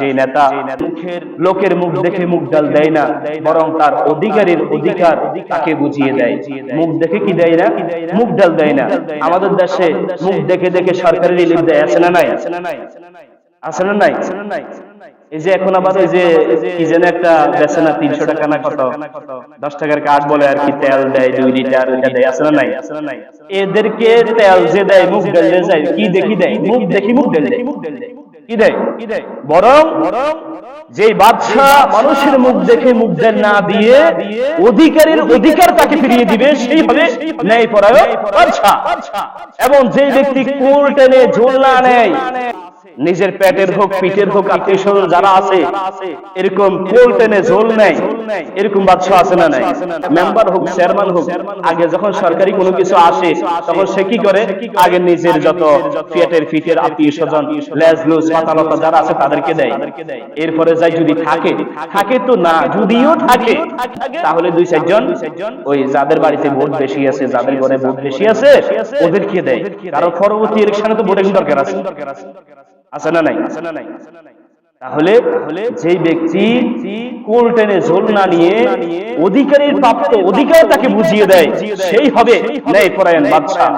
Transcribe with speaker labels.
Speaker 1: যে নেতা লোকের মুখ দেখে মুখ ডাল দেয় না, বরং তার অধিকারের অধিকার তাকে বুঝিয়ে দেয়। মুখ দেখে কি দেয় না? মুখ ডাল দেয় না। আমাদের দেশে মুখ দেখে দেখে সরকারের রিলিফ দেয় আছে না নাই? না নাই? এই যে এখন আবার যে কি যেন একটা বেছে না তিনশো টাকা না কত? দশ টাকার বলে আর কি তেল দেয়, দুই লিটার দেয় না নাই? এদেরকে তেল যে দেয়, মুখ ডেলে যায়, কি দেখি দেয়? মুখ দেখি মুখ ডেল দেয়। কি দেয়? বরং যে বাদশাহ মানুষের মুখ দেখে মুখ দেন না দিয়ে অধিকারের অধিকার তাকে ফিরিয়ে দিবে সেই হবে ন্যায় পরায়ণ এবং যে ব্যক্তি কোল টেনে ঝোলনা নেয় নিজের পেটের হোক পিঠের হোক আত্মীয় স্বজন যারা আছে এরকম কোল টেনে ঝোল নেয়। এরকম বাদশাহ আছে না নাই? মেম্বার হোক, চেয়ারম্যান হোক, আগে যখন সরকারি কোনো কিছু আসে, তখন সে কি করে? আগে নিজের যত পেটের ফিটের আত্মীয় স্বজন, লেজ, লুজ, পাতালতা যারা আছে তাদেরকে দেয়। এরপরে যাই যদি থাকে থাকে তো না, যদিও থাকে, তাহলে দুই চারজন ওই যাদের বাড়িতে ভোট বেশি আছে, যাদের ঘরে ভোট বেশি আছে, ওদেরকে দেয়। কারণ পরবর্তী ইলেকশনে তো ভোটের দরকার আছে। আছে না নাই? আছে না নাই তাহলে যে ব্যক্তি কোল টেনে ঝোল না নিয়ে অধিকারীর প্রাপ্ত অধিকার তাকে বুঝিয়ে দেয়। সেই হবে ন্যায় পরায়ণ বাদশাহ।